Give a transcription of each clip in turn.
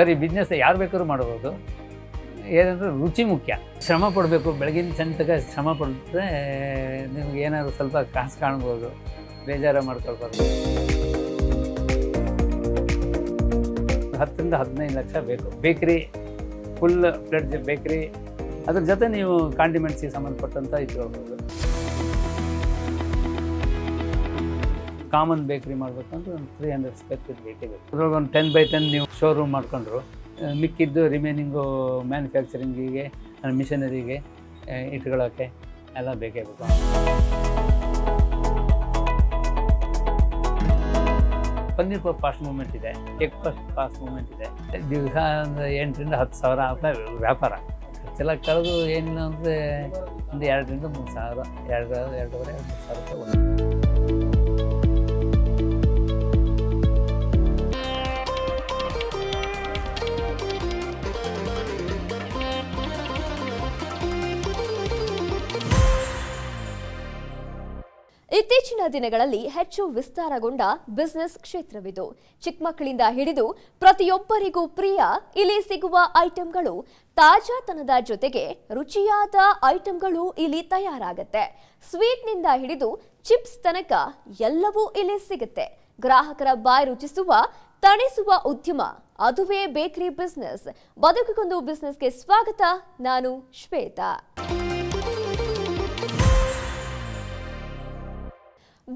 ಸರಿ ಬಿಸ್ನೆಸ್ ಯಾರು ಬೇಕಾದ್ರೂ ಮಾಡ್ಬೋದು. ಏನಂದ್ರೆ ರುಚಿ ಮುಖ್ಯ. ಶ್ರಮ ಪಡಬೇಕು. ಬೆಳಗಿನ ಸಂತಕ ಶ್ರಮ ಪಡಿದ್ರೆ ನಿಮ್ಗೆ ಏನಾದರೂ ಸ್ವಲ್ಪ ಕಾಸು ಕಾಣ್ಬೋದು. ಬೇಜಾರ ಮಾಡ್ಕೊಳ್ಬಾರ್ದು. ಹತ್ತರಿಂದ ಹದಿನೈದು ಲಕ್ಷ ಬೇಕು. ಬೇಕ್ರಿ ಫುಲ್ ಪ್ಲೇಟ್ ಬೇಕ್ರಿ ಅದ್ರ ಜೊತೆ ನೀವು ಕಾಂಡಿಮೆಂಟ್ಸಿಗೆ ಸಂಬಂಧಪಟ್ಟಂತ ಇಟ್ಕೊಳ್ಬೋದು. ಕಾಮನ್ ಬೇಕ್ರಿ ಮಾಡ್ಬೇಕಂದ್ರೆ ಒಂದು ತ್ರೀ ಹಂಡ್ರೆಡ್ ಸ್ಕ್ವೇರ್ ಫೀಟ್ ಬೇಕೇ ಬೇಕು. ಅದ್ರೊಳಗೆ ಒಂದು ಟೆನ್ ಬೈ ಟೆನ್ ನೀವು ಶೋರೂಮ್ ಮಾಡ್ಕೊಂಡ್ರು. ಮಿಕ್ಕಿದ್ದು ರಿಮೈನಿಂಗು ಮ್ಯಾನುಫ್ಯಾಕ್ಚರಿಂಗಿಗೆ ಮಿಷನರಿಗೆ ಇಟ್ಕೊಳ್ಳೋಕ್ಕೆ ಎಲ್ಲ ಬೇಕೇ ಬೇಕು. ಪನ್ನೀರ್ ಪಪ್ ಫಾಸ್ಟ್ ಮೂಮೆಂಟ್ ಇದೆ ಎಗ್ ಫಸ್ಟ್ ಫಾಸ್ಟ್ ಮೂಮೆಂಟ್ ಇದೆ. ದಿವಸ ಒಂದು ಎಂಟರಿಂದ ಹತ್ತು ಸಾವಿರ ಅಂತ ವ್ಯಾಪಾರ. ಖರ್ಚೆಲ್ಲ ಕಳೆದು ಏನಿಲ್ಲ ಅಂದರೆ ಒಂದು ಎರಡರಿಂದ ಮೂರು ಸಾವಿರ ಎರಡು ಎರಡೂವರೆ ಎರಡು ಮೂರು ಸಾವಿರ ರೂಪಾಯಿ ಇತ್ತೀಚಿನ ದಿನಗಳಲ್ಲಿ ಹೆಚ್ಚು ವಿಸ್ತಾರಗೊಂಡ ಬಿಸ್ನೆಸ್ ಕ್ಷೇತ್ರವಿದು. ಚಿಕ್ಕಮಕ್ಕಳಿಂದ ಹಿಡಿದು ಪ್ರತಿಯೊಬ್ಬರಿಗೂ ಪ್ರಿಯ, ಇಲ್ಲಿ ಸಿಗುವ ಐಟಂಗಳು ತಾಜಾತನದ ಜೊತೆಗೆ ರುಚಿಯಾದ ಐಟಂಗಳು ಇಲ್ಲಿ ತಯಾರಾಗತ್ತೆ. ಸ್ವೀಟ್ನಿಂದ ಹಿಡಿದು ಚಿಪ್ಸ್ ತನಕ ಎಲ್ಲವೂ ಇಲ್ಲಿ ಸಿಗುತ್ತೆ. ಗ್ರಾಹಕರ ಬಾಯಿ ರುಚಿಸುವ, ತಣಿಸುವ ಉದ್ಯಮ, ಅದುವೇ ಬೇಕರಿ ಬಿಸ್ನೆಸ್. ಬದುಕಿಗೊಂದು ಬಿಸ್ನೆಸ್ಗೆ ಸ್ವಾಗತ, ನಾನು ಶ್ವೇತಾ.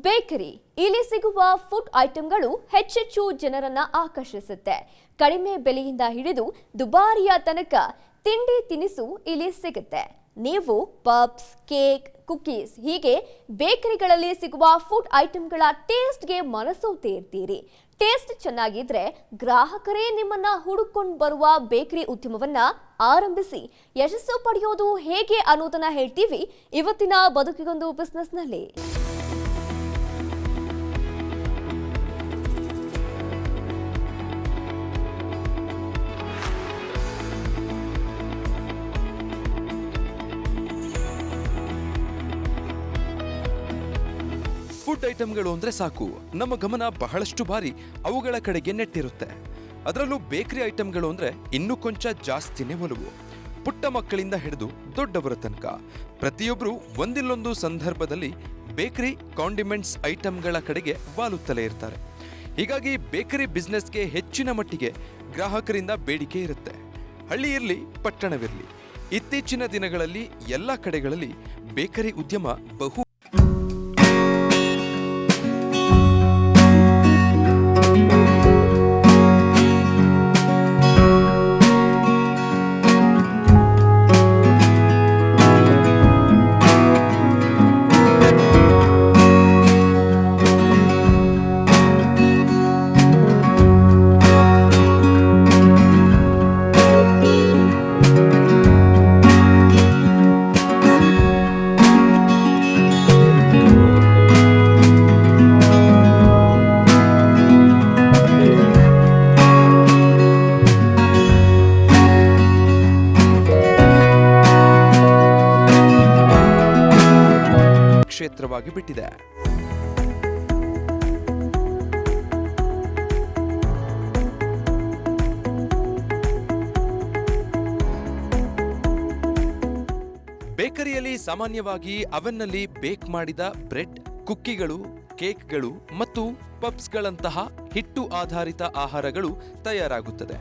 ಬೇಕರಿ, ಇಲ್ಲಿ ಸಿಗುವ ಫುಡ್ ಐಟಂಗಳು ಹೆಚ್ಚೆಚ್ಚು ಜನರನ್ನ ಆಕರ್ಷಿಸುತ್ತೆ. ಕಡಿಮೆ ಬೆಲೆಯಿಂದ ಹಿಡಿದು ದುಬಾರಿಯ ತನಕ ತಿಂಡಿ ತಿನಿಸು ಇಲ್ಲಿ ಸಿಗುತ್ತೆ. ನೀವು ಪಬ್ಸ್ ಕೇಕ್, ಕುಕೀಸ್ ಹೀಗೆ ಬೇಕರಿಗಳಲ್ಲಿ ಸಿಗುವ ಫುಡ್ ಐಟಂಗಳ ಟೇಸ್ಟ್ಗೆ ಮನಸೋತೆ ಇರ್ತೀರಿ ಟೇಸ್ಟ್ ಚೆನ್ನಾಗಿದ್ರೆ ಗ್ರಾಹಕರೇ ನಿಮ್ಮನ್ನ ಹುಡುಕೊಂಡು ಬರುವ ಬೇಕರಿ ಉದ್ಯಮವನ್ನ ಆರಂಭಿಸಿ. ಯಶಸ್ಸು ಪಡೆಯೋದು ಹೇಗೆ ಅನ್ನೋದನ್ನ ಹೇಳ್ತೀವಿ ಇವತ್ತಿನ ಬದುಕಿಗೊಂದು ಬಿಸ್ನೆಸ್ನಲ್ಲಿ ಫುಡ್ ಐಟಂಗಳು ಅಂದ್ರೆ ಸಾಕು. ನಮ್ಮ ಗಮನ ಬಹಳಷ್ಟು ಬಾರಿ ಅವುಗಳ ಕಡೆಗೆ ನೆಟ್ಟಿರುತ್ತೆ. ಅದರಲ್ಲೂ ಬೇಕರಿ ಐಟಮ್ಗಳು ಅಂದ್ರೆ ಇನ್ನೂ ಕೊಂಚ ಜಾಸ್ತಿನೇ ಒಲವು. ಪುಟ್ಟ ಮಕ್ಕಳಿಂದ ಹಿಡಿದು ದೊಡ್ಡವರ ತನಕ. ಪ್ರತಿಯೊಬ್ಬರು ಒಂದಿಲ್ಲೊಂದು ಸಂದರ್ಭದಲ್ಲಿ ಬೇಕರಿ ಕಾಂಡಿಮೆಂಟ್ಸ್ ಐಟಮ್ಗಳ ಕಡೆಗೆ ವಾಲುತ್ತಲೇ ಇರ್ತಾರೆ. ಹೀಗಾಗಿ ಬೇಕರಿ ಬಿಸ್ನೆಸ್ಗೆ ಹೆಚ್ಚಿನ ಮಟ್ಟಿಗೆ ಗ್ರಾಹಕರಿಂದ ಬೇಡಿಕೆ ಇರುತ್ತೆ. ಹಳ್ಳಿ ಇರಲಿ, ಪಟ್ಟಣವಿರಲಿ. ಇತ್ತೀಚಿನ ದಿನಗಳಲ್ಲಿ ಎಲ್ಲ ಕಡೆಗಳಲ್ಲಿ ಬೇಕರಿ ಉದ್ಯಮ ಬಹು ಸಾಮಾನ್ಯವಾಗಿ ಅವನ್ನಲ್ಲಿ ಬೇಕ್ ಮಾಡಿದ ಬ್ರೆಡ್, ಕುಕ್ಕಿಗಳು, ಕೇಕ್ಗಳು ಮತ್ತು ಪಬ್ಸ್ಗಳಂತಹ ಹಿಟ್ಟು ಆಧಾರಿತ ಆಹಾರಗಳು ತಯಾರಾಗುತ್ತದೆ.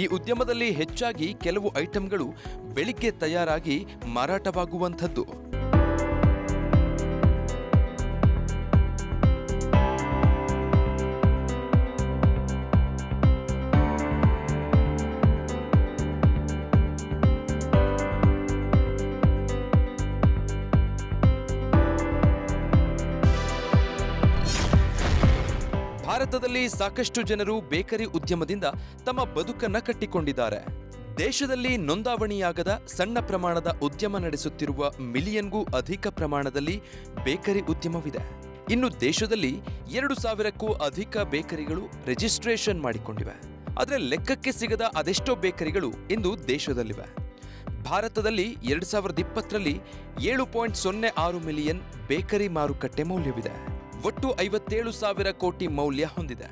ಈ ಉದ್ಯಮದಲ್ಲಿ ಹೆಚ್ಚಾಗಿ ಕೆಲವು ಐಟಂಗಳು ಬೆಳಿಗ್ಗೆ ತಯಾರಾಗಿ ಮಾರಾಟವಾಗುವಂಥದ್ದು. ಸಾಕಷ್ಟು ಜನರು ಬೇಕರಿ ಉದ್ಯಮದಿಂದ ತಮ್ಮ ಬದುಕನ್ನ ಕಟ್ಟಿಕೊಂಡಿದ್ದಾರೆ. ದೇಶದಲ್ಲಿ ನೋಂದಾವಣಿಯಾಗದ ಸಣ್ಣ ಪ್ರಮಾಣದ ಉದ್ಯಮ ನಡೆಸುತ್ತಿರುವ ಮಿಲಿಯನ್ಗೂ ಅಧಿಕ ಪ್ರಮಾಣದಲ್ಲಿ ಬೇಕರಿ ಉದ್ಯಮವಿದೆ. ಇನ್ನು ದೇಶದಲ್ಲಿ ಎರಡು ಸಾವಿರಕ್ಕೂ ಅಧಿಕ ಬೇಕರಿಗಳು ರಿಜಿಸ್ಟ್ರೇಷನ್ ಮಾಡಿಕೊಂಡಿವೆ. ಆದರೆ ಲೆಕ್ಕಕ್ಕೆ ಸಿಗದ ಅದೆಷ್ಟೋ ಬೇಕರಿಗಳು ಇಂದು ದೇಶದಲ್ಲಿವೆ. ಭಾರತದಲ್ಲಿ ಎರಡು ಸಾವಿರದ ಇಪ್ಪತ್ತರಲ್ಲಿ ಏಳು ಪಾಯಿಂಟ್ ಸೊನ್ನೆ ಆರು ಮಿಲಿಯನ್ ಬೇಕರಿ ಮಾರುಕಟ್ಟೆ ಮೌಲ್ಯವಿದೆ. ಒಟ್ಟು ಐವತ್ತೇಳು ಸಾವಿರ ಕೋಟಿ ಮೌಲ್ಯ ಹೊಂದಿದೆ.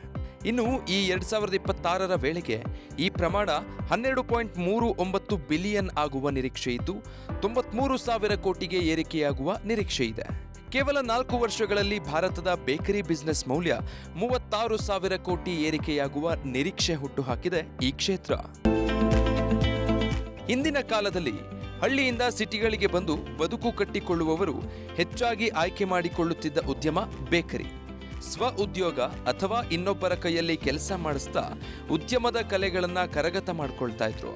ಇನ್ನು ಈ ಎರಡ್ ಸಾವಿರದ ಇಪ್ಪತ್ತಾರರ ವೇಳೆಗೆ ಈ ಪ್ರಮಾಣ ಹನ್ನೆರಡು ಪಾಯಿಂಟ್ ಮೂರು ಒಂಬತ್ತು ಬಿಲಿಯನ್ ಆಗುವ ನಿರೀಕ್ಷೆ ಇದ್ದು, ತೊಂಬತ್ಮೂರು ಸಾವಿರ ಕೋಟಿಗೆ ಏರಿಕೆಯಾಗುವ ನಿರೀಕ್ಷೆ ಇದೆ. ಕೇವಲ ನಾಲ್ಕು ವರ್ಷಗಳಲ್ಲಿ ಭಾರತದ ಬೇಕರಿ ಬಿಸ್ನೆಸ್ ಮೌಲ್ಯ ಮೂವತ್ತಾರು ಸಾವಿರ ಕೋಟಿ ಏರಿಕೆಯಾಗುವ ನಿರೀಕ್ಷೆ ಹುಟ್ಟುಹಾಕಿದೆ ಈ ಕ್ಷೇತ್ರ. ಹಿಂದಿನ ಕಾಲದಲ್ಲಿ ಹಳ್ಳಿಯಿಂದ ಸಿಟಿಗಳಿಗೆ ಬಂದು ಬದುಕು ಕಟ್ಟಿಕೊಳ್ಳುವವರು ಹೆಚ್ಚಾಗಿ ಆಯ್ಕೆ ಮಾಡಿಕೊಳ್ಳುತ್ತಿದ್ದ ಉದ್ಯಮ ಬೇಕರಿ. ಸ್ವ ಉದ್ಯೋಗ ಅಥವಾ ಇನ್ನೊಬ್ಬರ ಕೈಯಲ್ಲಿ ಕೆಲಸ ಮಾಡಿಸ್ತಾ ಉದ್ಯಮದ ಕಲೆಗಳನ್ನ ಕರಗತ ಮಾಡಿಕೊಳ್ತಾ ಇದ್ರು.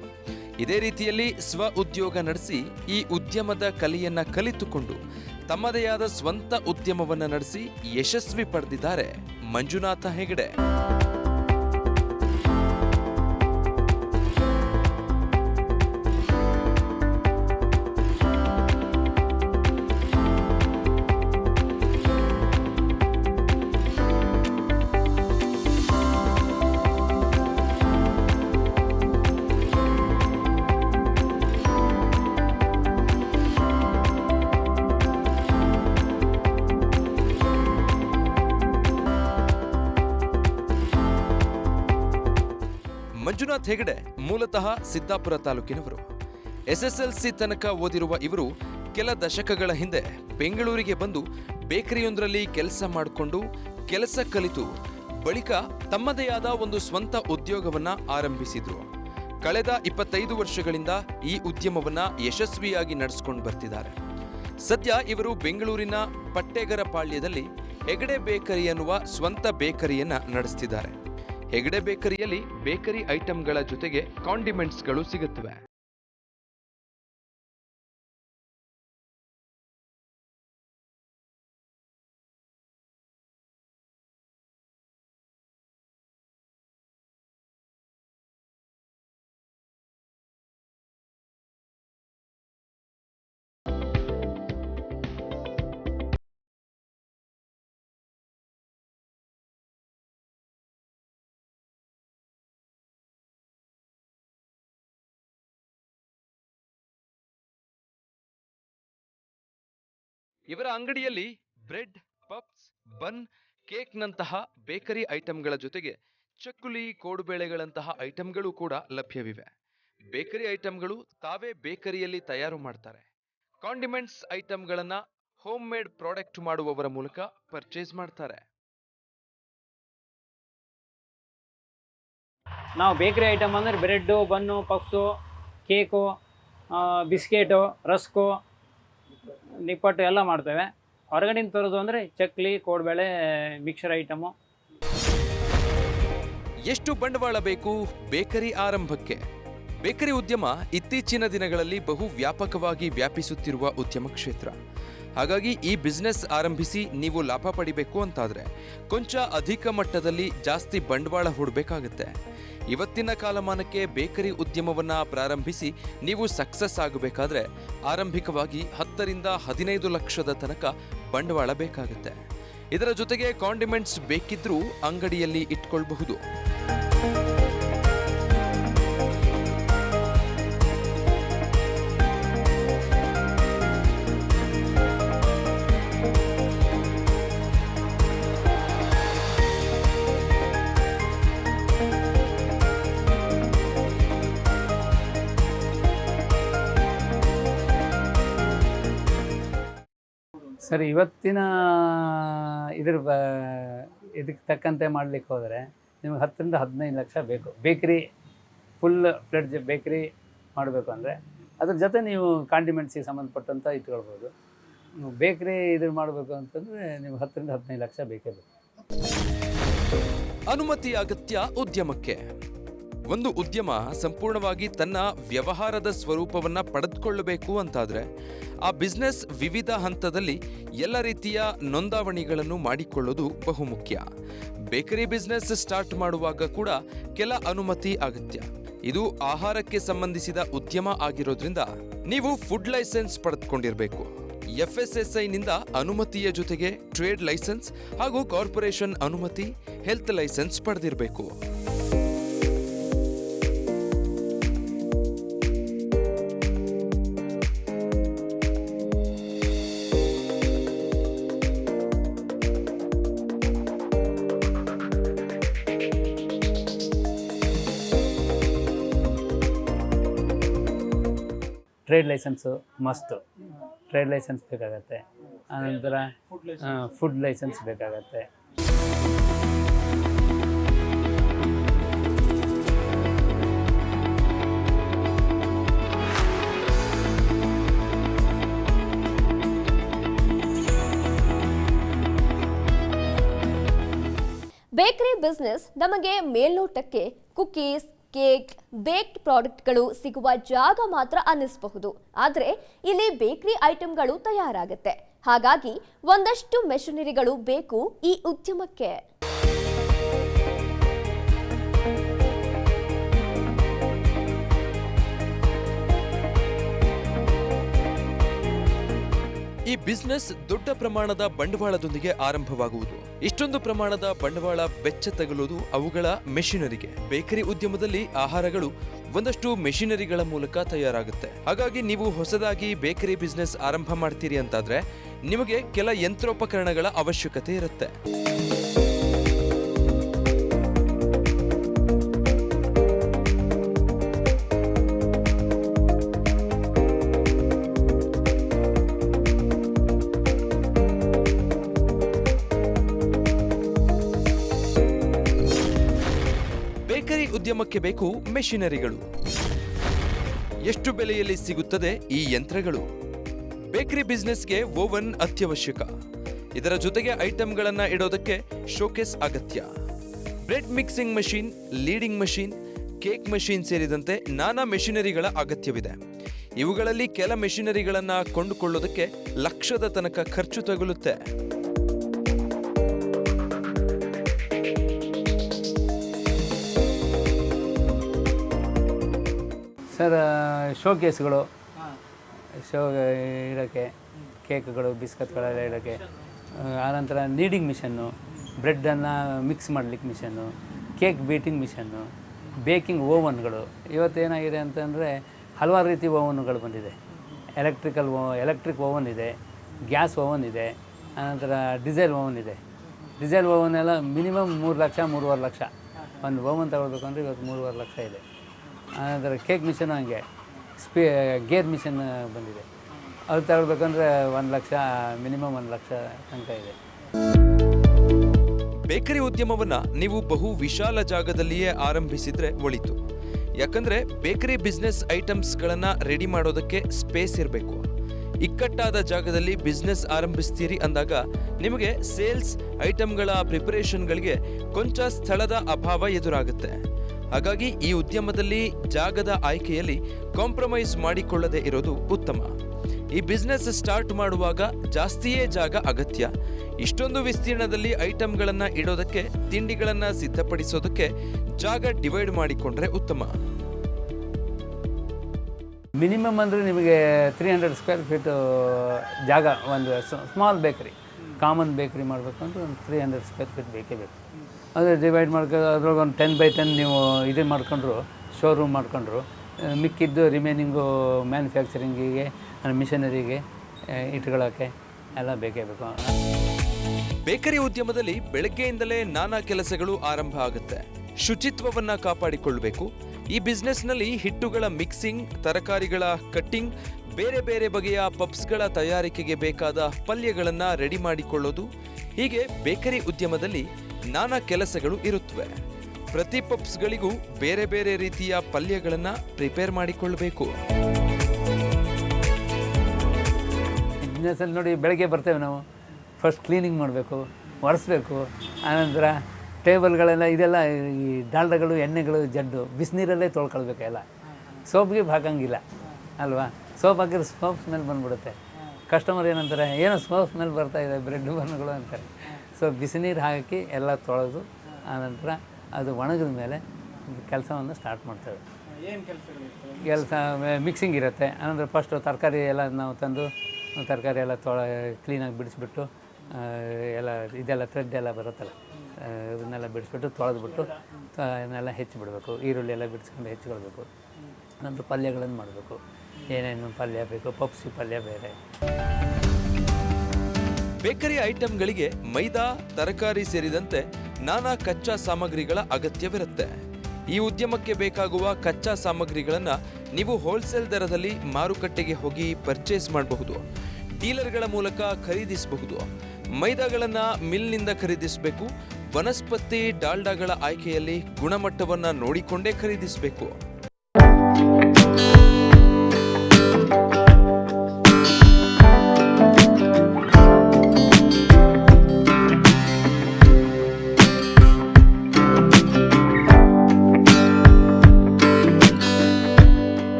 ಇದೇ ರೀತಿಯಲ್ಲಿ ಸ್ವ ಉದ್ಯೋಗ ನಡೆಸಿ ಈ ಉದ್ಯಮದ ಕಲೆಯನ್ನ ಕಲಿತುಕೊಂಡು ತಮ್ಮದೇ ಆದ ಸ್ವಂತ ಉದ್ಯಮವನ್ನು ನಡೆಸಿ ಯಶಸ್ವಿ ಪಡೆದಿದ್ದಾರೆ ಮಂಜುನಾಥ ಹೆಗಡೆ. ಮೂಲತಃ ಸಿದ್ದಾಪುರ ತಾಲೂಕಿನವರು. ಎಸ್ಎಸ್ಎಲ್ಸಿ ತನಕ ಓದಿರುವ ಇವರು ಕೆಲ ದಶಕಗಳ ಹಿಂದೆ ಬೆಂಗಳೂರಿಗೆ ಬಂದು ಬೇಕರಿಯೊಂದರಲ್ಲಿ ಕೆಲಸ ಮಾಡಿಕೊಂಡು ಕೆಲಸ ಕಲಿತು, ಬಳಿಕ ತಮ್ಮದೇ ಆದ ಒಂದು ಸ್ವಂತ ಉದ್ಯೋಗವನ್ನ ಆರಂಭಿಸಿದರು. ಕಳೆದ ಇಪ್ಪತ್ತೈದು ವರ್ಷಗಳಿಂದ ಈ ಉದ್ಯಮವನ್ನ ಯಶಸ್ವಿಯಾಗಿ ನಡೆಸ್ಕೊಂಡು ಬರ್ತಿದ್ದಾರೆ. ಸದ್ಯ ಇವರು ಬೆಂಗಳೂರಿನ ಪಟ್ಟೆಗರ ಪಾಳ್ಯದಲ್ಲಿ ಹೆಗಡೆ ಬೇಕರಿ ಎನ್ನುವ ಸ್ವಂತ ಬೇಕರಿಯನ್ನ ನಡೆಸ್ತಿದ್ದಾರೆ. ಹೆಗಡೆ ಬೇಕರಿಯಲ್ಲಿ ಬೇಕರಿ ಐಟಂಗಳ ಜೊತೆಗೆ ಕಾಂಡಿಮೆಂಟ್ಸ್ಗಳು ಸಿಗುತ್ತವೆ. ಇವರ ಅಂಗಡಿಯಲ್ಲಿ ಬ್ರೆಡ್, ಪಪ್ಸ್, ಬನ್, ಕೇಕ್ನಂತಹ ಬೇಕರಿ ಐಟಂಗಳ ಜೊತೆಗೆ ಚಕ್ಕುಲಿ, ಕೋಡುಬೇಳೆಗಳಂತಹ ಐಟಂಗಳು ಕೂಡ ಲಭ್ಯವಿವೆ. ಬೇಕರಿ ಐಟಂಗಳು ತಾವೇ ಬೇಕರಿಯಲ್ಲಿ ತಯಾರು ಮಾಡ್ತಾರೆ. ಕಾಂಡಿಮೆಂಟ್ಸ್ ಐಟಂಗಳನ್ನ ಹೋಮ್ ಮೇಡ್ ಪ್ರಾಡಕ್ಟ್ ಮಾಡುವವರ ಮೂಲಕ ಪರ್ಚೇಸ್ ಮಾಡ್ತಾರೆ. ನಾವು ಬೇಕರಿ ಐಟಮ್ ಅಂದರೆ bread, bun puffs cake biscuit, rusk ನಿಪ್ಪಟ್ಟು ಎಲ್ಲ ಮಾಡ್ತೇವೆ. ಹೊರಗಡೆಯಿಂದ ತರೋದು ಅಂದರೆ ಚಕ್ಲಿ, ಕೋಡ್ಬೇಳೆ ಮಿಕ್ಸರ್ ಐಟಮು ಎಷ್ಟು ಬಂಡವಾಳ ಬೇಕು? ಬೇಕರಿ ಆರಂಭಕ್ಕೆ. ಬೇಕರಿ ಉದ್ಯಮ ಇತ್ತೀಚಿನ ದಿನಗಳಲ್ಲಿ ಬಹು ವ್ಯಾಪಕವಾಗಿ ವ್ಯಾಪಿಸುತ್ತಿರುವ ಉದ್ಯಮ ಕ್ಷೇತ್ರ. ಹಾಗಾಗಿ ಈ ಬಿಸ್ನೆಸ್ ಆರಂಭಿಸಿ ನೀವು ಲಾಭ ಪಡಿಬೇಕು ಅಂತಾದರೆ ಕೊಂಚ ಅಧಿಕ ಮಟ್ಟದಲ್ಲಿ ಜಾಸ್ತಿ ಬಂಡವಾಳ ಹೂಡಬೇಕಾಗುತ್ತೆ. ಇವತ್ತಿನ ಕಾಲಮಾನಕ್ಕೆ ಬೇಕರಿ ಉದ್ಯಮವನ್ನ ಪ್ರಾರಂಭಿಸಿ ನೀವು ಸಕ್ಸಸ್ ಆಗಬೇಕಾದ್ರೆ ಆರಂಭಿಕವಾಗಿ ಹತ್ತರಿಂದ ಹದಿನೈದು ಲಕ್ಷದ ತನಕ ಬಂಡವಾಳ ಬೇಕಾಗುತ್ತೆ. ಇದರ ಜೊತೆಗೆ ಕಾಂಡಿಮೆಂಟ್ಸ್ ಬೇಕಿದ್ರೂ ಅಂಗಡಿಯಲ್ಲಿ ಇಟ್ಕೊಳ್ಬಹುದು. ಸರ್, ಇವತ್ತಿನ ಇದ್ರ ಬ, ಇದಕ್ಕೆ ತಕ್ಕಂತೆ ಮಾಡಲಿಕ್ಕೆ ಹೋದರೆ ನಿಮ್ಗೆ ಹತ್ತರಿಂದ ಹದಿನೈದು ಲಕ್ಷ ಬೇಕು. ಬೇಕ್ರಿ ಫುಲ್ ಫ್ಲೆಡ್ಜ್ ಬೇಕ್ರಿ ಮಾಡಬೇಕು ಅಂದರೆ ಅದ್ರ ಜೊತೆ ನೀವು ಕಾಂಡಿಮೆಂಟ್ಸಿಗೆ ಸಂಬಂಧಪಟ್ಟಂಥ ಇಟ್ಕೊಳ್ಬೋದು. ಬೇಕ್ರಿ ಇದ್ರ ಮಾಡಬೇಕು ಅಂತಂದರೆ ನಿಮ್ಗೆ ಹತ್ತರಿಂದ ಹದಿನೈದು ಲಕ್ಷ ಬೇಕೇ ಬೇಕು. ಅನುಮತಿ ಅಗತ್ಯ ಉದ್ಯಮಕ್ಕೆ. ಒಂದು ಉದ್ಯಮ ಸಂಪೂರ್ಣವಾಗಿ ತನ್ನ ವ್ಯವಹಾರದ ಸ್ವರೂಪವನ್ನು ಪಡೆದುಕೊಳ್ಳಬೇಕು ಅಂತಾದರೆ, ಆ ಬಿಸ್ನೆಸ್ ವಿವಿಧ ಹಂತದಲ್ಲಿ ಎಲ್ಲ ರೀತಿಯ ನೋಂದಾವಣಿಗಳನ್ನು ಮಾಡಿಕೊಳ್ಳೋದು ಬಹುಮುಖ್ಯ. ಬೇಕರಿ ಬಿಸ್ನೆಸ್ ಸ್ಟಾರ್ಟ್ ಮಾಡುವಾಗ ಕೂಡ ಕೆಲ ಅನುಮತಿ ಅಗತ್ಯ. ಇದು ಆಹಾರಕ್ಕೆ ಸಂಬಂಧಿಸಿದ ಉದ್ಯಮ ಆಗಿರೋದ್ರಿಂದ ನೀವು ಫುಡ್ ಲೈಸೆನ್ಸ್ ಪಡೆದುಕೊಂಡಿರಬೇಕು. ಎಫ್ ಎಸ್ ಎಸ್ ಐನಿಂದ ಅನುಮತಿಯ ಜೊತೆಗೆ ಟ್ರೇಡ್ ಲೈಸೆನ್ಸ್ ಹಾಗೂ ಕಾರ್ಪೊರೇಷನ್ ಅನುಮತಿ health licence ಪಡೆದಿರಬೇಕು. Trade license must trade license ಬೇಕಾಗತ್ತೆ. ಆನಂತರ ಫುಡ್ ಲೈಸೆನ್ಸ್ ಬೇಕಾಗತ್ತೆ. ಬೇಕರಿ ಬಿಸ್ನೆಸ್ ನಮಗೆ ಮೇಲ್ನೋಟಕ್ಕೆ ಕುಕೀಸ್ ಕೇಕ್, ಬೇಕ್ಡ್ ಪ್ರಾಡಕ್ಟ್ಗಳು ಸಿಗುವ ಜಾಗ ಮಾತ್ರ ಅನ್ನಿಸಬಹುದು. ಆದರೆ ಇಲ್ಲಿ ಬೇಕರಿ ಐಟಂಗಳು ತಯಾರಾಗುತ್ತೆ. ಹಾಗಾಗಿ ಒಂದಷ್ಟು ಮೆಷಿನರಿಗಳು ಬೇಕು ಈ ಉದ್ಯಮಕ್ಕೆ. ಈ ಬಿಸ್ನೆಸ್ ದೊಡ್ಡ ಪ್ರಮಾಣದ ಬಂಡವಾಳದೊಂದಿಗೆ ಆರಂಭವಾಗುವುದು. ಇಷ್ಟೊಂದು ಪ್ರಮಾಣದ ಬಂಡವಾಳ ವೆಚ್ಚ ತಗಲುವುದು ಅವುಗಳ ಮೆಷಿನರಿಗೆ ಬೇಕರಿ ಉದ್ಯಮದಲ್ಲಿ ಆಹಾರಗಳು ಒಂದಷ್ಟು ಮೆಷಿನರಿಗಳ ಮೂಲಕ ತಯಾರಾಗುತ್ತೆ. ಹಾಗಾಗಿ ನೀವು ಹೊಸದಾಗಿ ಬೇಕರಿ ಬಿಸ್ನೆಸ್ ಆರಂಭ ಮಾಡ್ತೀರಿ ಅಂತಾದ್ರೆ ನಿಮಗೆ ಕೆಲ ಯಂತ್ರೋಪಕರಣಗಳ ಅವಶ್ಯಕತೆ ಇರುತ್ತೆ. ಉದ್ಯಮಕ್ಕೆ ಬೇಕು ಮೆಷಿನರಿಗಳು. ಎಷ್ಟು ಬೆಲೆಯಲ್ಲಿ ಸಿಗುತ್ತದೆ ಈ ಯಂತ್ರಗಳು? ಬೇಕರಿ ಬಿಸ್ನೆಸ್ಗೆ ಓವನ್ ಅತ್ಯವಶ್ಯಕ. ಇದರ ಜೊತೆಗೆ ಐಟಂಗಳನ್ನು ಇಡೋದಕ್ಕೆ ಶೋಕೇಸ್ ಅಗತ್ಯ. Bread mixing machine, kneading machine, cake machine ಸೇರಿದಂತೆ ನಾನಾ ಮೆಷಿನರಿಗಳ ಅಗತ್ಯವಿದೆ. ಇವುಗಳಲ್ಲಿ ಕೆಲ ಮೆಷಿನರಿಗಳನ್ನು ಕೊಂಡುಕೊಳ್ಳೋದಕ್ಕೆ ಲಕ್ಷದ ತನಕ ಖರ್ಚು ತಗುಲುತ್ತೆ. ಸರ್ ಶೋಕೇಸ್ಗಳು ಶೋ ಇಡೋಕ್ಕೆ ಕೇಕ್ಗಳು ಬಿಸ್ಕತ್ಗಳೆಲ್ಲ ಇಡೋಕ್ಕೆ ಆನಂತರ ನೀಡಿಂಗ್ ಮಿಷನ್ನು ಬ್ರೆಡ್ಡನ್ನು ಮಿಕ್ಸ್ ಮಾಡಲಿಕ್ಕೆ machine cake beating machine baking ಓವನ್ಗಳು ಇವತ್ತೇನಾಗಿದೆ ಅಂತಂದರೆ ಹಲವಾರು ರೀತಿ ಓವನ್ಗಳು ಬಂದಿದೆ. ಎಲೆಕ್ಟ್ರಿಕಲ್ ಓ ಎಲೆಕ್ಟ್ರಿಕ್ ಓವನ್ ಇದೆ ಗ್ಯಾಸ್ ಓವನ್ ಇದೆ ಆನಂತರ ಡೀಸೆಲ್ ಓವನ್ ಇದೆ. ಡೀಸೆಲ್ ಓವನ್ ಎಲ್ಲ ಮಿನಿಮಮ್ ಮೂರು ಲಕ್ಷ ಮೂರುವರೆ ಲಕ್ಷ. ಒಂದು ಓವನ್ ತಗೊಳ್ಬೇಕು ಅಂದರೆ ಇವತ್ತು ಮೂರುವರೆ ಲಕ್ಷ ಇದೆ. ಆನಂತರ ಕೇಕ್ ಮಿಷನ್ ಹಂಗೆ, ಸ್ಪೀ, ಗೇರ್ ಮಿಷನ್ ಬಂದಿದೆ. ಅದು ತಗೊಳ್ಬೇಕಂದ್ರೆ ಒಂದು ಲಕ್ಷ, ಮಿನಿಮಮ್ ಒಂದು ಲಕ್ಷ ತನಕ ಇದೆ. ಬೇಕರಿ ಉದ್ಯಮವನ್ನು ನೀವು ಬಹು ವಿಶಾಲ ಜಾಗದಲ್ಲಿಯೇ ಆರಂಭಿಸಿದ್ರೆ ಒಳಿತು. ಯಾಕಂದರೆ ಬೇಕರಿ ಬಿಸ್ನೆಸ್ ಐಟಮ್ಸ್ಗಳನ್ನು ರೆಡಿ ಮಾಡೋದಕ್ಕೆ ಸ್ಪೇಸ್ ಇರಬೇಕು. ಇಕ್ಕಟ್ಟಾದ ಜಾಗದಲ್ಲಿ ಬಿಸ್ನೆಸ್ ಆರಂಭಿಸ್ತೀರಿ ಅಂದಾಗ ನಿಮಗೆ ಸೇಲ್ಸ್, ಐಟಮ್ಗಳ ಪ್ರಿಪರೇಷನ್ಗಳಿಗೆ ಕೊಂಚ ಸ್ಥಳದ ಅಭಾವ ಎದುರಾಗುತ್ತೆ. ಹಾಗಾಗಿ ಈ ಉದ್ಯಮದಲ್ಲಿ ಜಾಗದ ಆಯ್ಕೆಯಲ್ಲಿ ಕಾಂಪ್ರಮೈಸ್ ಮಾಡಿಕೊಳ್ಳದೆ ಇರೋದು ಉತ್ತಮ. ಈ ಬಿಸ್ನೆಸ್ ಸ್ಟಾರ್ಟ್ ಮಾಡುವಾಗ ಜಾಸ್ತಿಯೇ ಜಾಗ ಅಗತ್ಯ. ಇಷ್ಟೊಂದು ವಿಸ್ತೀರ್ಣದಲ್ಲಿ ಐಟಮ್ಗಳನ್ನು ಇಡೋದಕ್ಕೆ, ತಿಂಡಿಗಳನ್ನು ಸಿದ್ಧಪಡಿಸೋದಕ್ಕೆ ಜಾಗ ಡಿವೈಡ್ ಮಾಡಿಕೊಂಡ್ರೆ ಉತ್ತಮ. ಮಿನಿಮಮ್ ಅಂದರೆ ನಿಮಗೆ ತ್ರೀ ಹಂಡ್ರೆಡ್ ಸ್ಕ್ವೇರ್ ಫೀಟು ಜಾಗ, ಒಂದು ಸ್ಮಾಲ್ ಬೇಕ್ರಿ ಕಾಮನ್ ಬೇಕರಿ ಮಾಡಬೇಕು ಅಂದ್ರೆ ಒಂದು ತ್ರೀ ಹಂಡ್ರೆಡ್ ಸ್ಕ್ವೇರ್ ಫೀಟ್ ಬೇಕೇ ಬೇಕು. ಅದು ಡಿವೈಡ್ ಮಾಡ್ಕೊ ಅದ್ರೊಳಗೆ ಒಂದು ಟೆನ್ ಬೈ ಟೆನ್ ನೀವು ಇದು ಮಾಡ್ಕೊಂಡ್ರು ಶೋರೂಮ್ ಮಾಡ್ಕೊಂಡ್ರು. ಮಿಕ್ಕಿದ್ದು ರಿಮೈನಿಂಗು ಮ್ಯಾನುಫ್ಯಾಕ್ಚರಿಂಗಿಗೆ ಮಿಷನರಿಗೆ ಇಟ್ಕೊಳ್ಳೋಕ್ಕೆ ಎಲ್ಲ ಬೇಕೇ ಬೇಕು. ಬೇಕರಿ ಉದ್ಯಮದಲ್ಲಿ ಬೆಳಗ್ಗೆಯಿಂದಲೇ ನಾನಾ ಕೆಲಸಗಳು ಆರಂಭ ಆಗುತ್ತೆ. ಶುಚಿತ್ವವನ್ನು ಕಾಪಾಡಿಕೊಳ್ಳಬೇಕು ಈ ಬಿಸ್ನೆಸ್ನಲ್ಲಿ ಹಿಟ್ಟುಗಳ ಮಿಕ್ಸಿಂಗ್ ತರಕಾರಿಗಳ ಕಟ್ಟಿಂಗ್ ಬೇರೆ ಬೇರೆ ಬಗೆಯ ಪಪ್ಸ್ಗಳ ತಯಾರಿಕೆಗೆ ಬೇಕಾದ ಪಲ್ಯಗಳನ್ನು ರೆಡಿ ಮಾಡಿಕೊಳ್ಳೋದು. ಹೀಗೆ ಬೇಕರಿ ಉದ್ಯಮದಲ್ಲಿ ನಾನಾ ಕೆಲಸಗಳು ಇರುತ್ತವೆ. ಪ್ರತಿ ಪಪ್ಸ್ಗಳಿಗೂ ಬೇರೆ ಬೇರೆ ರೀತಿಯ ಪಲ್ಯಗಳನ್ನು ಪ್ರಿಪೇರ್ ಮಾಡಿಕೊಳ್ಳಬೇಕು ಬಿಸ್ನೆಸ್ಸಲ್ಲಿ ನೋಡಿ ಬೆಳಗ್ಗೆ ಬರ್ತೇವೆ ನಾವು. ಫಸ್ಟ್ ಕ್ಲೀನಿಂಗ್ ಮಾಡಬೇಕು ಒರೆಸ್ಬೇಕು ಆನಂತರ ಟೇಬಲ್ಗಳೆಲ್ಲ ಇದೆಲ್ಲ ಈ ಡಾಲ್ಡಗಳು ಎಣ್ಣೆಗಳು ಜಡ್ಡು ಬಿಸಿನೀರಲ್ಲೇ ತೊಳ್ಕೊಳ್ಬೇಕು ಎಲ್ಲ. ಸೋಪ್ಗೆ ಹಾಕಂಗಿಲ್ಲ ಅಲ್ವಾ? ಸೋಪ್ ಹಾಕಿದ್ರೆ ಸೋಪ್ ಸ್ಮೆಲ್ ಬಂದ್ಬಿಡುತ್ತೆ. ಕಸ್ಟಮರ್ ಏನಂತಾರೆ ಏನೋ ಸೋಪ್ ಸ್ಮೆಲ್ ಬರ್ತಾ ಇದೆ ಬ್ರೆಡ್ ಬನ್ಗಳು ಅಂತಾರೆ. ಸೊ ಬಿಸಿನೀರು ಹಾಕಿ ಎಲ್ಲ ತೊಳೆದು ಆನಂತರ ಅದು ಒಣಗಿದ ಮೇಲೆ ಕೆಲಸವನ್ನು ಸ್ಟಾರ್ಟ್ ಮಾಡ್ತೇವೆ. ಕೆಲಸ ಮಿಕ್ಸಿಂಗ್ ಇರುತ್ತೆ. ಆನಂತರ ಫಸ್ಟು ತರಕಾರಿ ಎಲ್ಲ ನಾವು ತಂದು ತರಕಾರಿ ಎಲ್ಲ ತೊಳ ಕ್ಲೀನಾಗಿ ಬಿಡಿಸ್ಬಿಟ್ಟು ಎಲ್ಲ ಇದೆಲ್ಲ ಥ್ರೆಡ್ ಎಲ್ಲ ಬರುತ್ತಲ್ಲ ಅದನ್ನೆಲ್ಲ ಇದನ್ನೆಲ್ಲ ಬಿಡಿಸ್ಬಿಟ್ಟು ತೊಳೆದ್ಬಿಟ್ಟು ಹೆಚ್ಚಿ ಹೆಚ್ಚಿಬಿಡ್ಬೇಕು. ಈರುಳ್ಳಿ ಎಲ್ಲ ಬಿಡಿಸ್ಕೊಂಡು ಹೆಚ್ಚಿಕೊಳ್ಬೇಕು. ನಂತರ ಪಲ್ಯಗಳನ್ನು ಮಾಡಬೇಕು. ಏನೇನು ಪಲ್ಯ ಬೇಕು? ಪಪ್ಸಿ ಪಲ್ಯ ಬೇರೆ. ಬೇಕರಿ ಐಟಂಗಳಿಗೆ ಮೈದಾ, ತರಕಾರಿ ಸೇರಿದಂತೆ ನಾನಾ ಕಚ್ಚಾ ಸಾಮಗ್ರಿಗಳ ಅಗತ್ಯವಿರುತ್ತೆ. ಈ ಉದ್ಯಮಕ್ಕೆ ಬೇಕಾಗುವ ಕಚ್ಚಾ ಸಾಮಗ್ರಿಗಳನ್ನು ನೀವು ಹೋಲ್ಸೇಲ್ ದರದಲ್ಲಿ ಮಾರುಕಟ್ಟೆಗೆ ಹೋಗಿ ಪರ್ಚೇಸ್ ಮಾಡಬಹುದು, ಡೀಲರ್ಗಳ ಮೂಲಕ ಖರೀದಿಸಬಹುದು. ಮೈದಾಗಳನ್ನು ಮಿಲ್ನಿಂದ ಖರೀದಿಸಬೇಕು, ವನಸ್ಪತಿ ಡಾಲ್ಡಾಗಳ ಆಯ್ಕೆಯಲ್ಲಿ ಗುಣಮಟ್ಟವನ್ನು ನೋಡಿಕೊಂಡೇ ಖರೀದಿಸಬೇಕು.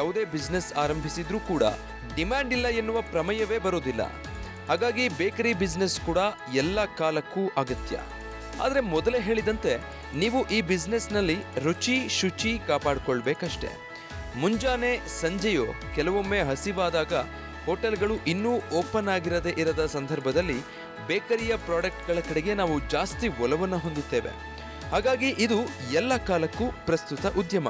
ಯಾವುದೇ ಬಿಸ್ನೆಸ್ ಆರಂಭಿಸಿದ್ರೂ ಕೂಡ ಡಿಮ್ಯಾಂಡ್ ಇಲ್ಲ ಎನ್ನುವ ಪ್ರಮೇಯವೇ ಬರೋದಿಲ್ಲ ಹಾಗಾಗಿ ಬೇಕರಿ ಬಿಸ್ನೆಸ್ ಕೂಡ ಎಲ್ಲ ಕಾಲಕ್ಕೂ ಅಗತ್ಯ. ಆದರೆ ಮೊದಲೇ ಹೇಳಿದಂತೆ ನೀವು ಈ ಬಿಸ್ನೆಸ್ನಲ್ಲಿ ರುಚಿ, ಶುಚಿ ಕಾಪಾಡಿಕೊಳ್ಬೇಕಷ್ಟೆ. ಮುಂಜಾನೆ, ಸಂಜೆಯೋ ಕೆಲವೊಮ್ಮೆ ಹಸಿವಾದಾಗ ಹೋಟೆಲ್ಗಳು ಇನ್ನೂ ಓಪನ್ ಆಗಿರದೇ ಇರದ ಸಂದರ್ಭದಲ್ಲಿ ಬೇಕರಿಯ ಪ್ರಾಡಕ್ಟ್ಗಳ ಕಡೆಗೆ ನಾವು ಜಾಸ್ತಿ ಒಲವನ್ನು ಹೊಂದುತ್ತೇವೆ. ಹಾಗಾಗಿ ಇದು ಎಲ್ಲ ಕಾಲಕ್ಕೂ ಪ್ರಸ್ತುತ ಉದ್ಯಮ.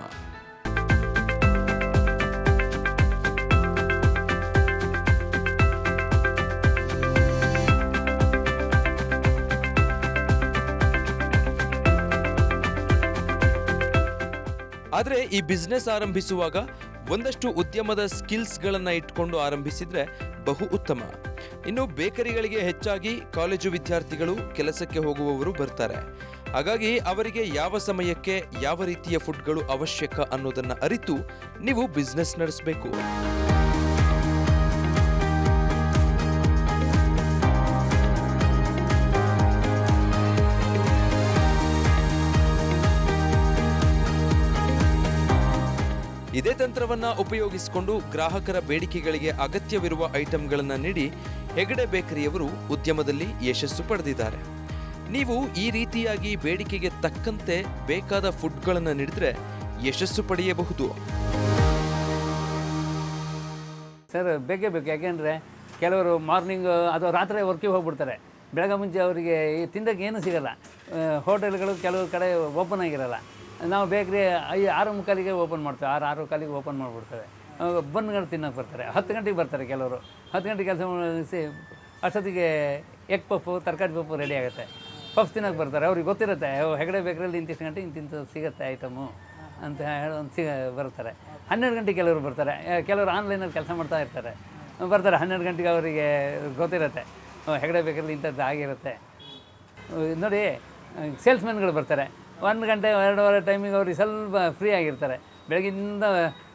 ಆದರೆ ಈ ಬಿಸ್ನೆಸ್ ಆರಂಭಿಸುವಾಗ ಒಂದಷ್ಟು ಉದ್ಯಮದ ಸ್ಕಿಲ್ಸ್ಗಳನ್ನು ಇಟ್ಕೊಂಡು ಆರಂಭಿಸಿದರೆ ಬಹು ಉತ್ತಮ. ಇನ್ನು ಬೇಕರಿಗಳಿಗೆ ಹೆಚ್ಚಾಗಿ ಕಾಲೇಜು ವಿದ್ಯಾರ್ಥಿಗಳು ಕೆಲಸಕ್ಕೆ ಹೋಗುವವರು ಬರ್ತಾರೆ. ಹಾಗಾಗಿ ಅವರಿಗೆ ಯಾವ ಸಮಯಕ್ಕೆ ಯಾವ ರೀತಿಯ ಫುಡ್ಗಳು ಅವಶ್ಯಕ ಅನ್ನೋದನ್ನು ಅರಿತು ನೀವು ಬಿಸ್ನೆಸ್ ನಡೆಸಬೇಕು. ಇದೇ ತಂತ್ರವನ್ನ ಉಪಯೋಗಿಸಿಕೊಂಡು ಗ್ರಾಹಕರ ಬೇಡಿಕೆಗಳಿಗೆ ಅಗತ್ಯವಿರುವ ಐಟಂಗಳನ್ನು ನೀಡಿ ಹೆಗಡೆ ಬೇಕರಿಯವರು ಉದ್ಯಮದಲ್ಲಿ ಯಶಸ್ಸು ಪಡೆದಿದ್ದಾರೆ. ನೀವು ಈ ರೀತಿಯಾಗಿ ಬೇಡಿಕೆಗೆ ತಕ್ಕಂತೆ ಬೇಕಾದ ಫುಡ್ಗಳನ್ನು ನೀಡಿದರೆ ಯಶಸ್ಸು ಪಡೆಯಬಹುದು. ಸರ್ ಬೇಕೇ ಬೇಕು. ಯಾಕೆಂದರೆ ಕೆಲವರು ಮಾರ್ನಿಂಗ್ ಅಥವಾ ರಾತ್ರಿ ವರ್ಕಿಗೆ ಹೋಗ್ಬಿಡ್ತಾರೆ. ಬೆಳಗ್ಗೆ ಮುಂಚೆ ಅವರಿಗೆ ತಿಂದಕ್ಕೆ ಏನೂ ಸಿಗಲ್ಲ. ಹೋಟೆಲ್ಗಳು ಕೆಲವು ಕಡೆ ಓಪನ್ ಆಗಿರಲ್ಲ. ನಾವು ಬೇಕ್ರಿ ಐ ಆರು ಮುಕ್ಕಾಲಿಗೆ ಓಪನ್ ಮಾಡ್ತೇವೆ. ಆರು ಆರು ಕಾಲಿಗೆ ಓಪನ್ ಮಾಡಿಬಿಡ್ತೇವೆ. ಗಂಟೆ ತಿನ್ನೋಕೆ ಬರ್ತಾರೆ. ಹತ್ತು ಗಂಟೆಗೆ ಬರ್ತಾರೆ ಕೆಲವರು. ಹತ್ತು ಗಂಟೆಗೆ ಕೆಲಸ ಮಾಡಿಸಿ ಅಷ್ಟೊತ್ತಿಗೆ ಎಗ್ ಪಫು ತರಕಾರಿ ಪಫು ರೆಡಿ ಆಗುತ್ತೆ. ಪಫ್ ತಿನ್ನೋಕೆ ಬರ್ತಾರೆ. ಅವ್ರಿಗೆ ಗೊತ್ತಿರುತ್ತೆ ಹೆಗಡೆ ಬೇಕ್ರಲ್ಲಿ ಇಂತಿಷ್ಟು ಗಂಟೆ ಇಂತಿಂತ ಸಿಗುತ್ತೆ ಐಟಮು ಅಂತ ಹೇಳಿ ಒಂದು ಸಿಗ ಬರ್ತಾರೆ ಹನ್ನೆರಡು ಗಂಟೆಗೆ ಕೆಲವರು ಬರ್ತಾರೆ. ಕೆಲವರು ಆನ್ಲೈನಲ್ಲಿ ಕೆಲಸ ಮಾಡ್ತಾ ಇರ್ತಾರೆ. ಬರ್ತಾರೆ. ಹನ್ನೆರಡು ಗಂಟೆಗೆ ಅವರಿಗೆ ಗೊತ್ತಿರುತ್ತೆ. ಹೆಗಡೆ ಬೇಕರಲ್ಲಿ ಇಂಥದ್ದು ಆಗಿರುತ್ತೆ. ನೋಡಿ ಸೇಲ್ಸ್ಮೆನ್ಗಳು ಬರ್ತಾರೆ. ಒಂದು ಗಂಟೆ, ಎರಡೂವರೆ ಟೈಮಿಗೆ ಅವ್ರಿಗೆ ಸ್ವಲ್ಪ ಫ್ರೀ ಆಗಿರ್ತಾರೆ. ಬೆಳಗಿಂದ